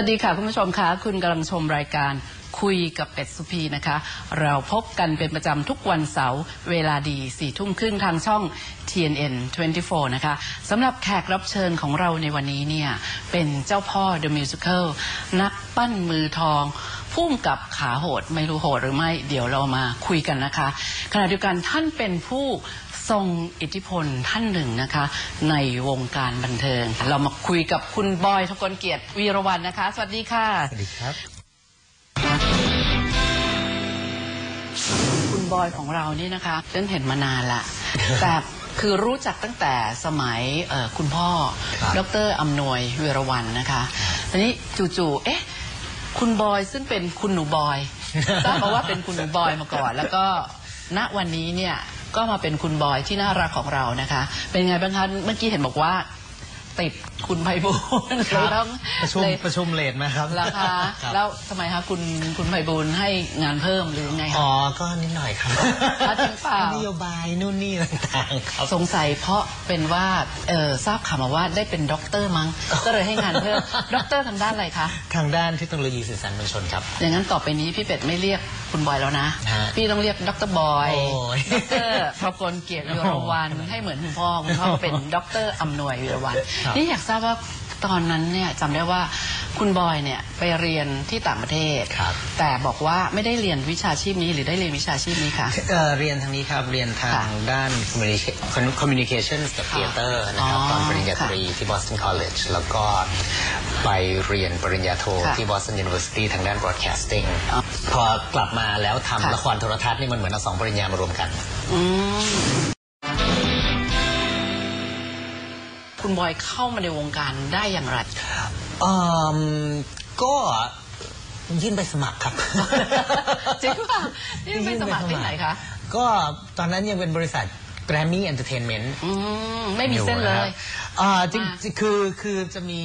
วัสดีค่ะ คุณผู้ชมคะคุณกำลังชมรายการคุยกับเป็ดสุพีนะคะ เราพบกันเป็นประจำทุกวันเสาร์เวลาดีสี่ทุ่มครึ่งทางช่อง TNN 24 นะคะสำหรับแขกรับเชิญของเราในวันนี้เนี่ย เป็นเจ้าพ่อ The Musical นักปั้นมือทองพุ่มกับขาโหด ไม่รู้โหดหรือไม่ เดี๋ยวเรามาคุยกันนะคะ ขณะเดียวกันท่านเป็นผู้ ทรงอิทธิพลท่านหนึ่งนะคะ ในวงการบันเทิง เรามาคุยกับคุณบอยทกลเกียรติวีรวันนะคะ สวัสดีค่ะ สวัสดีครับ คุณบอยของเรานี่นะคะเล่นเห็นมานานละแต่คือรู้จักตั้งแต่สมัยเอ่อคุณพ่อครับดรอำนวยเวรวันนะคะทีนี้จู่ๆเอ๊ะคุณบอยซึ่งเป็นคุณหนูบอยทราบมาว่าเป็นคุณหนูบอยมาก่อน แล้วก็ณวันนี้เนี่ย ก็มาเป็นคุณบอยที่น่ารักของเรานะคะ เป็นไงบ้างคะเมื่อกี้เห็นบอกว่า ติดคุณไพบูลย์ครับ เลยต้องประชุมเลยประชุมเลทมาครับราคาครับแล้วทำไมคะคุณคุณไพบูลย์ให้งานเพิ่มหรือไงคะ อ๋อก็นิดหน่อยครับอะจริงเปล่า นโยบายนู่นนี่ต่างๆครับ สงสัยเพราะเป็นว่าเออทราบข่าวมาว่าได้เป็นด็อกเตอร์มั้ง ก็เลยให้งานเพิ่มด็อกเตอร์ทางด้านอะไรคะ ทางด้านเทคโนโลยีสื่อสารมวลชนครับ อย่างนั้นต่อไปนี้พี่เป็ดไม่เรียกคุณบอยแล้วนะ ฮะพี่ต้องเรียกด็อกเตอร์บอยโอ้ยด็อกเตอร์พกลเกียรติวิรวันให้เหมือนคุณพ่อคุณพ่อก็เป็นด็อกเตอร์อำนวยวิรวันครับนี่อยากทราบว่าตอนนั้นเนี่ยจำได้ว่าคุณบอยเนี่ยไปเรียนที่ต่างประเทศ ครับ แต่บอกว่าไม่ได้เรียนวิชาชีพนี้หรือได้เรียนวิชาชีพนี้คะ เอ่อเรียนทางนี้ครับ เรียนทางค่ะด้าน communica- communication กับ theater นะครับ อ๋อตอนปริญญาค่ะตรีที่ Boston College แล้วก็ไปเรียนปริญญาโทค่ะที่ Boston University ทางด้าน broadcasting อ๋อพอกลับมาแล้วค่ะ ทำละครโทรทัศน์นี่มันเหมือนเอาสองปริญญามารวมกัน อืม คุณบอยเข้ามาในวงการได้อย่างไร เอ่อก็ยื่นไปสมัครครับ จริงป่ะนี่ไปสมัครที่ไหนคะก็ตอนนั้นยังเป็นบริษัท Grammy Entertainment อืมไม่มีเส้นเลยอ่าจริงอ่าจริงคือคือจะมี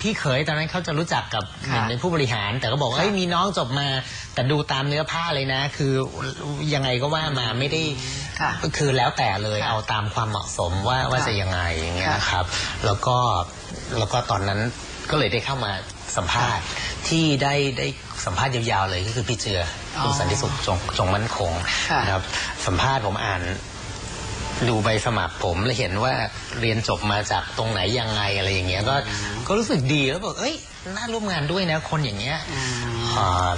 พี่เขยตอนนั้นเขาจะรู้จักกับหค่ะนึ่งในผู้บริหาร แต่ก็บอกว่าค่ะเฮ้ยมีน้องจบมา แต่ดูตามเนื้อผ้าเลยนะ คือยังไงก็ว่ามาไม่ได้ ค่ะคือแล้วแต่เลยค่ะเอาตามความเหมาะสมว่าว่าค่ะจะยังไงอย่างเงี้ยค่ะนะครับ แล้วก็แล้วก็ตอนนั้นก็เลยได้เข้ามาสัมภาษณ์ที่ได้ได้สัมภาษณ์ยาวๆเลยก็คือพี่เจือออคุณสันติสุขจงจงมั่นคงค่ะนะครับ สัมภาษณ์ผมอ่านดูใบสมัครผมแล้วเห็นว่าเรียนจบมาจากตรงไหนยังไงอะไรอย่างเงี้ยก็ก็รู้สึกดีแล้วบอกเอ้ยน่าร่วมงานด้วยนะคนอย่างเงี้ยอืม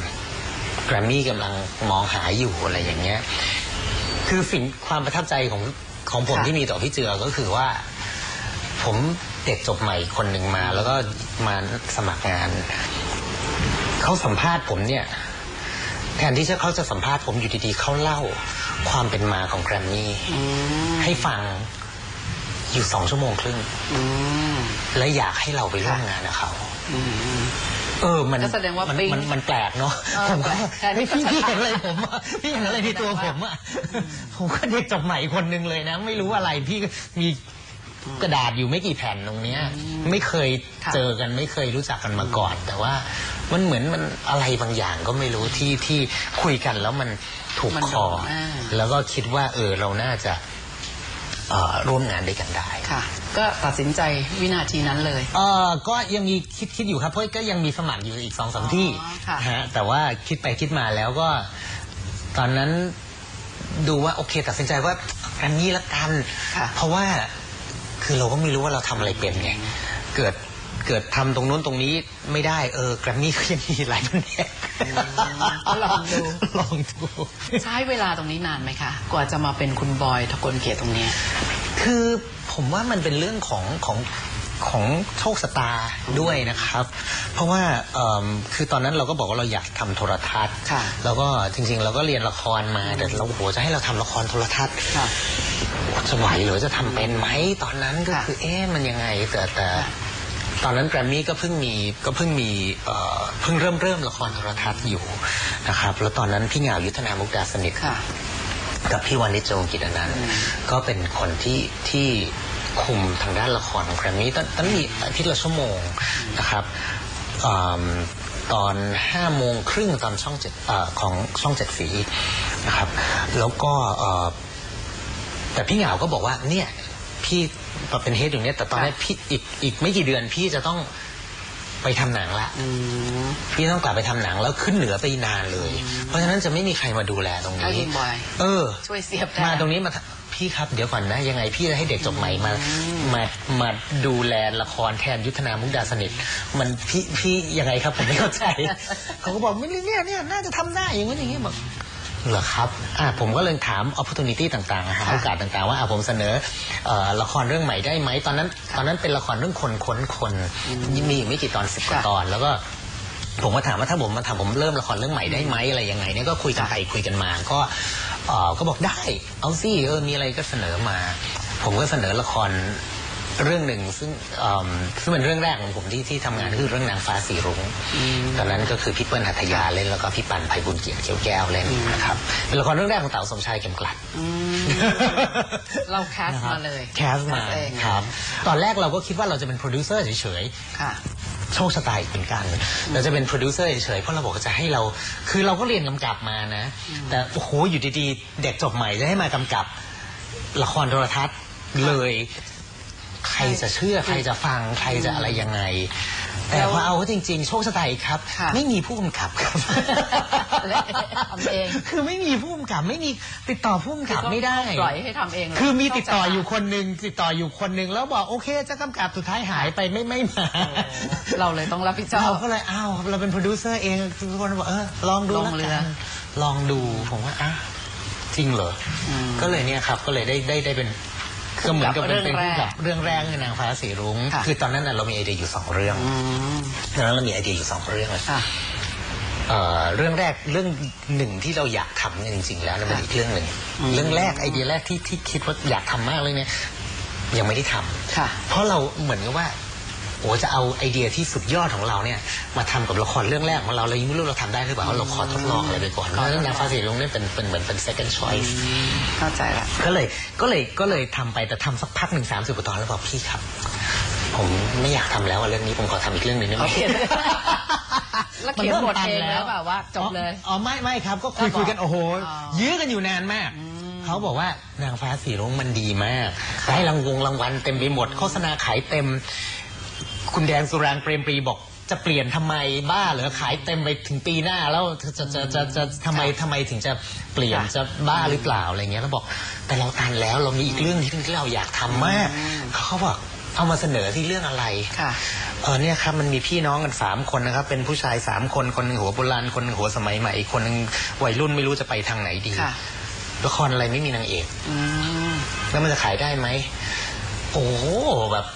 แกรมมี่กำลังมองหาอยู่อะไรอย่างเงี้ย คือสิ่งความประทับใจของของผมค่ะ ที่มีต่อพี่เจือก็คือว่า ผมเด็กจบใหม่คนหนึ่งมา แล้วก็มาสมัครงาน เขาสัมภาษณ์ผมเนี่ย แทนที่จะเขาจะสัมภาษณ์ผมอยู่ดีๆเขาเล่าความเป็นมาของแกรมมี่อืมให้ฟังอยู่สองชั่วโมงครึ่ง อืมและอยากให้เราไปร่วมงานกับเขา อืม เออมันก็แสดงว่ามันปิ๊ง มันมันแปลกเนาะเออผมก็แปลก เฮ้ยพี่แทนที่พี่จะเห็นอะไรผมอะพี่เห็นอะไรในตัวผมอะผมก็เด็กจบใหม่คนหนึงเลยนะ ไม่รู้อะไรพี่ก็มีกระดาษอยู่ไม่กี่แผ่นตรงเนี้ย ไม่เคยค่ะ เจอกันไม่เคยรู้จักกันมาก่อน แต่ว่ามันเหมือนมันอะไรบางอย่างก็ไม่รู้ที่ที่คุยกันแล้วมันถูกมันคโดอนอ่า แล้วก็คิดว่าเออเราน่าจะเอ่อ ร่วมงานด้วยกันได้ค่ะ ก็ตัดสินใจวินาทีนั้นเลยเออก็ยังมีคิดคิดอยู่ครับเพราะก็ยังมีสมัครอยู่อีกสองสามที่อ๋อค่ะฮะแต่ว่าคิดไปคิดมาแล้วก็ ตอนนั้นดูว่าโอเคตัดสินใจว่าอันนี้ละกันค่ะเพราะว่าคือเราก็ไม่รู้ว่าเราทำอะไรเป็นไงเกิด เกิดทำตรงนู้นตรงนี้ไม่ได้เออแกรมมี่ก็ยังมีหลายแผนกก็ลองดูลองดูใช้เวลาตรงนี้นานไหมคะ กว่าจะมาเป็นคุณบอยทกลเกียรติตรงเนี้ยคือผมว่ามันเป็นเรื่องของของของโชคชะตาด้วยนะครับ เพราะว่าเอิ่มคือตอนนั้นเราก็บอกว่าเราอยากทำโทรทัศน์ค่ะแล้วก็จริงๆ เราก็เรียนละครมาแต่เราโอ้โหจะให้เราทำละครโทรทัศน์ค่ะจะไหวหรือจะทำเป็นไหมตอนนั้นก็ค่ะคือเอ๊ะมันยังไงแต่แต่ค่ะ ตอนนั้นแกรมมี่ก็เพิ่งมีก็เพิ่งมีเอ่อเพิ่งเริ่มเริ่มละครโทรทัศน์อยู่นะครับ แล้วตอนนั้นพี่เหงายุทธนามุกดาสนิทค่ะ กับพี่วานิจโจกิจอนันต์อืม ก็เป็นคนที่ที่คุมทางด้านละครของแกรมมี่ตอนตอนนนมีอาทิตย์ละชั่วโมงนะครับอืมตอนห้าโมงครึ่งตอนช่องเจ็ดเออของช่องเจ็ดสีนะครับ แล้วก็เอ่อ แต่พี่เหงาก็บอกว่าเนี่ย พี่เป็นเฮดอยู่เนี่ยแต่ตอนนี้พี่อีกอีกไม่กี่เดือนพี่จะต้องไปทำหนังละอืมพี่ต้องกลับไปทำหนังแล้วขึ้นเหนือไปนานเลย เพราะฉะนั้นจะไม่มีใครมาดูแลตรงให้นี้คุณบอยเออ ช่วยเสียบแทนมาตรงนี้มาทพี่ครับเดี๋ยวก่อนนะยังไงพี่จะให้เด็กจบใหม่มามามาดูแลละครแทนยุทธนามุกดาสนิทมันพี่พี่ยังไงครับผมไม่เข้าใจเขาก็บอกไม่เนี่ยเนี่ยน่าจะทำได้อย่างนี้นอย่างนี้บอก เหรอครับอ่าผมก็เลยถาม opportunity ต่างๆหาค่ะโอกาสต่างๆ ว่าอะผมเสนอเอ่อละครเรื่องใหม่ได้ไหมตอนนั้น ตอนนั้นเป็นละครเรื่องคนค้นคนมีอยู่ไม่กี่ตอนสิบกว่าค่ะตอน แล้วก็ผมก็ถามว่าถ้าผมมาทำผมเริ่มละครเรื่องใหม่ได้ไหมอะไรยังไงเนี่ยก็คุยกันค่ะไปคุยกันมา ก็เอ่อก็บอกได้ เอาสิเออมีอะไรก็เสนอมา ผมก็เสนอละคร เรื่องหนึ่งซึ่งเอิ่มซึ่งเป็นเรื่องแรกของผมที่ที่ทำงานคือเรื่องนางฟ้าสีรุ้งตอนนั้นก็คือพี่เปิ้ลหัตถยาเล่นแล้วก็พี่ปันไพบุญเกียรติเขียวแก้วเล่นนะครับเป็นละครเรื่องแรกของเต๋าสมชายเข็มกลัดอืมเราแคสมาเลยแคสมาเองครับตอนแรกเราก็คิดว่าเราจะเป็นโปรดิวเซอร์เฉยๆค่ะโชคชะตาอีกเหมือนกันเราจะเป็นโปรดิวเซอร์เฉยๆเพราะเราบอกว่าจะให้เรา คือเราก็เรียนกำกับมานะ แต่โอ้โหอยู่ดีๆ เด็กจบใหม่จะให้มากำกับละครโทรทัศน์เลย ใครจะเชื่อใครจะฟังใครจะอะไรยังไง แต่พอเอาเข้าจริง ๆ โชคชะตาอีกครับค่ะไม่มีผู้กำกับครับและทำเองคือไม่มีผู้กำกับไม่มีติดต่อผู้กำกับไม่ได้ปล่อยให้ทำเองเลยคือมีติดต่ออยู่คนหนึ่งติดต่ออยู่คนหนึ่งแล้วบอกโอเคจะกำกับสุดท้ายหายไปไม่ไม่มาเราเลยต้องรับผิดชอเราบก็เลยอ้าวเราเป็นโปรดิวเซอร์เองทุกคนบอกเออลองดูลองแล้วเรืกัอนลองดูผมว่าอะจริงเหรออมก็เลยเนี่ยครับ ก็เลยได้ได้ได้เป็น ก็เหมือนกับเป็นเป็นเรื่องแรกแบบเรื่องแรกคือนางฟ้าสีรุ้งค่ะคือตอนนั้นน่ะเรามีไอเดียอยู่สองเรื่องอืมตอนนั้นเรามีไอเดียอยู่สองเรื่องค่ะเอ่อเรื่องแรกเรื่องหนึ่งที่เราอยากทำเนี่ยจริง ๆ แล้วเนี่ยมันค่ะอีกเรื่องหนึ่งอืมเรื่องแรกไอเดียแรกที่ที่คิดว่าอยากทำมากเลยเนี่ยยังไม่ได้ทำค่ะเพราะเราเหมือนกับว่า โอ้จะเอาไอเดียที่สุดยอดของเราเนี่ยมาทำกับละครเรื่องแรกของเราเรายังไม่รู้เราทำได้หรือเปล่าเราขอทดลองอะไรไปก่อนเพราะฉะนั้นนางฟ้าสีรุ้งเนี่ยเป็นเป็นเหมือนเป็น second choice เข้าใจละก็เลยก็เลยก็เลยทำไปแต่ทำสักพักหนึ่งสามสิบกว่าตอนแล้วบอกพี่ครับ ผมไม่อยากทำแล้วอะเรื่องนี้ผมขอทำอีกเรื่องหนึ่งได้ไหมโอเคแล้วเขียนบทเองแล้วแบบว่าจบเลยอ๋ออ๋อไม่ไม่ครับก็คุยแล้วบอกคุยกันโอ้โหอ๋อยื้อกันอยู่นานมากเขาบอกว่านางฟ้าสีรุ้งมันดีมาก ให้รางวงรางวัลเต็มไปหมด โฆษณาขายเต็ม คุณแดงสุรางค์เปรมปรีบอกจะเปลี่ยนทำไมบ้าเหรอขายเต็มไปถึงปีหน้าแล้วจะจะจะจะจะทำไมทำไมถึงจะเปลี่ยนค่ะจะบ้าหรือเปล่าอะไรเงี้ยแล้วบอกแต่เราทันแล้วเรามีอีกเรื่องที่ที่เราอยากทำมากเขาบอกเอามาเสนอที่เรื่องอะไร ค่ะ เออเนี่ยครับมันมีพี่น้องกันสามคนนะครับ เป็นผู้ชายสามคนคนหนึ่งหัวโบราณคนหนึ่งหัวสมัยใหม่อีกคนหนึ่งวัยรุ่นไม่รู้จะไปทางไหนดีค่ะ ละครอะไรไม่มีนางเอก อืม แล้วมันจะขายได้ไหม โอ้โหแบบ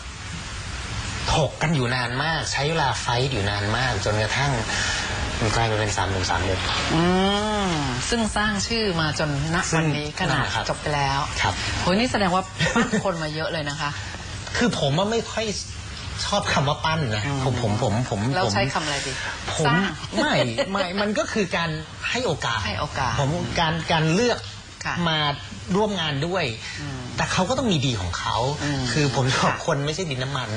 ถกกันอยู่นานมาก ใช้เวลาไฟท์อยู่นานมาก จนกระทั่งมันกลายมาเป็นสามหนุ่มสามมุมอืมซึ่งสร้างชื่อมาจนณซึ่วังนนี้ขนาดนั่นแหละครับจบไปแล้วครับ โหนี่แสดงว่า ปั้นคนมาเยอะเลยนะคะ คือผมว่าไม่ค่อยชอบคำว่าปั้นนะอืมผมผมผมผมเราผมใช้คำอะไรดีผสมร้าง ไม่ไม่มันก็คือการให้โอกาสให้โอกาส ผมการการเลือก ค่ะมาร่วมงานด้วย อืม แต่เขาก็ต้องมีดีของเขา อืมคือผมชอบค่ะคนไม่ใช่ดินน้ำมัน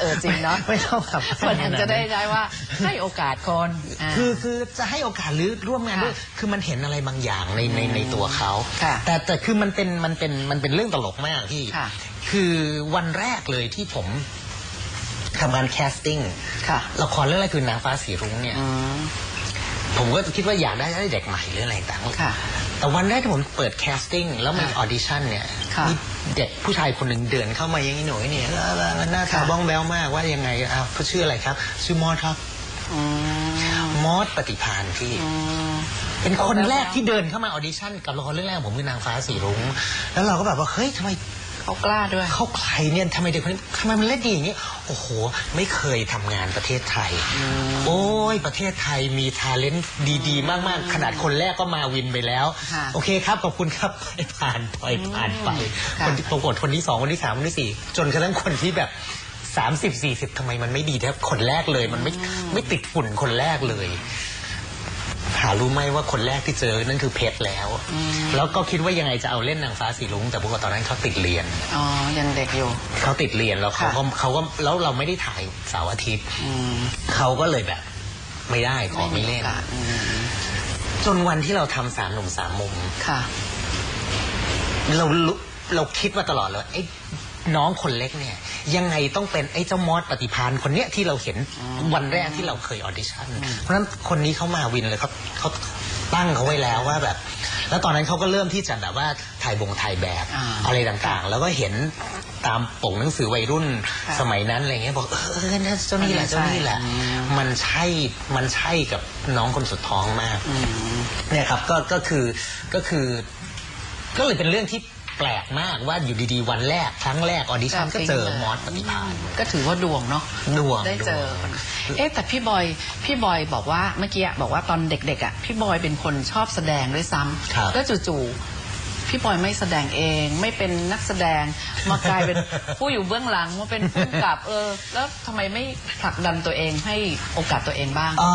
เออจริงเนาะไม่ชอบแบบวันนั้นจะได้ได้ว่าให้โอกาสคนาคือคือจะให้โอกาสหรือร่วมงานด้วยค่ะคือมันเห็นอะไรบางอย่างในในในตัวเขาค่ะแต่แต่คือมันเป็นมันเป็นมันเป็นเรื่องตลกมากที่ค่ะคือวันแรกเลยที่ผมทำงานแคสติ้งค่ะ ละครเรื่องแรกคือนางฟ้าสีรุ้งเนี่ย อืม ผมก็คิดว่าอยากได้ได้เด็กใหม่หรืออะไรต่างๆค่ะ แต่วันแรกที่ผมเปิดแคสติ้งแล้วมันค่ะออดิชั่นเนี่ยค่ะมีเด็กผู้ชายคนหนึ่งเดินเข้ามาอย่างนี้หน่อยเนี่ยแล้วแล้วแล้วหน้าตาค่ะบ้องแบ้วมากว่ายังไงอ้าวเขาชื่ออะไรครับ ชื่อมอสครับอืมมอสปฏิพานพี่อืมเป็นคนแรกที่เดินเข้ามาออดิชั่นกับละครเรื่องแรกของผมคือนางฟ้าสีรุ้งแล้วเราก็แบบว่าเฮ้ยทำไม เขากล้าด้วย เขาใครเนี่ยทำไมเด็กคนนี้ทำไมมันเล่นดีอย่างนี้ โอ้โห ไม่เคยทำงานประเทศไทย โอ้ย ประเทศไทยมีทาเลนต์ดีๆ มาก ๆ ขนาดคนแรกก็มาวินไปแล้ว ค่ะโอเคครับ ขอบคุณครับปล่อยผ่านปล่อยผ่านไปค่ะ คนที่ปรากฏคนที่สองคนที่สามคนที่สี่จนกระทั่งคนที่แบบสามสิบสี่สิบทำไมมันไม่ดีแทบคนแรกเลย มันไม่ไม่ติดฝุ่นคนแรกเลยหารู้ไหมว่าคนแรกที่เจอนั่นคือเพชรแล้ว แล้วก็คิดว่ายังไงจะเอาเล่นนางฟ้าสีรุ้งแต่พวกตอนนั้นเขาติดเรียนอ๋อยังเด็กอยู่เขาติดเรียนแล้วเขาค่ะก็เขาก็แล้วเราไม่ได้ถ่ายเสาร์อาทิตย์อืมเขาก็เลยแบบ ไม่ได้ขอไม่เล่นโอกาสอืมจนวันที่เราทำสามหนุ่มสามมุมค่ะ เรารู้เราคิดมาตลอดเลยไอ้ น้องคนเล็กเนี่ย ยังไงต้องเป็นไอ้เจ้ามอสปฏิพานคนเนี้ยที่เราเห็นวันแรกที่เราเคยออดิชั่นเพราะฉะนั้นคนนี้เขามาวินเลยเขาเขาตั้งเขาไว้แล้วว่าแบบ แล้วตอนนั้นเขาก็เริ่มที่จะแบบว่าถ่ายบงถ่ายแบบอ่าอะไรต่างๆ แล้วก็เห็นตามปกหนังสือวัยรุ่นค่ะสมัยนั้นอะไรเงี้ยบอกเออเออเนี่ยเจ้านี่แหละเจ้านี่แหละอืมมันใช่มันใช่กับน้องคนสุดท้องมากอืมเนี่ยครับก็ก็คือก็คือ ก็เลยเป็นเรื่องที่ แปลกมากว่าอยู่ดีๆวันแรกครั้งแรกออดิชั่นก็เจอมอสปฏิภาณก็ถือว่าดวงเนาะดวงได้เจอดวงเอ๊ะแต่พี่บอยพี่บอยบอกว่าเมื่อกี้บอกว่าตอนเด็กๆอะพี่บอยเป็นคนชอบแสดงด้วยซ้ำครับแล้วจู่ๆพี่บอยไม่แสดงเองไม่เป็นนักแสดงมากลายเป็นผู้อยู่เบื้องหลังมาเป็นผู้กำกับเออ แล้วทำไมไม่ผลักดันตัวเองให้โอกาสตัวเองบ้างอ่า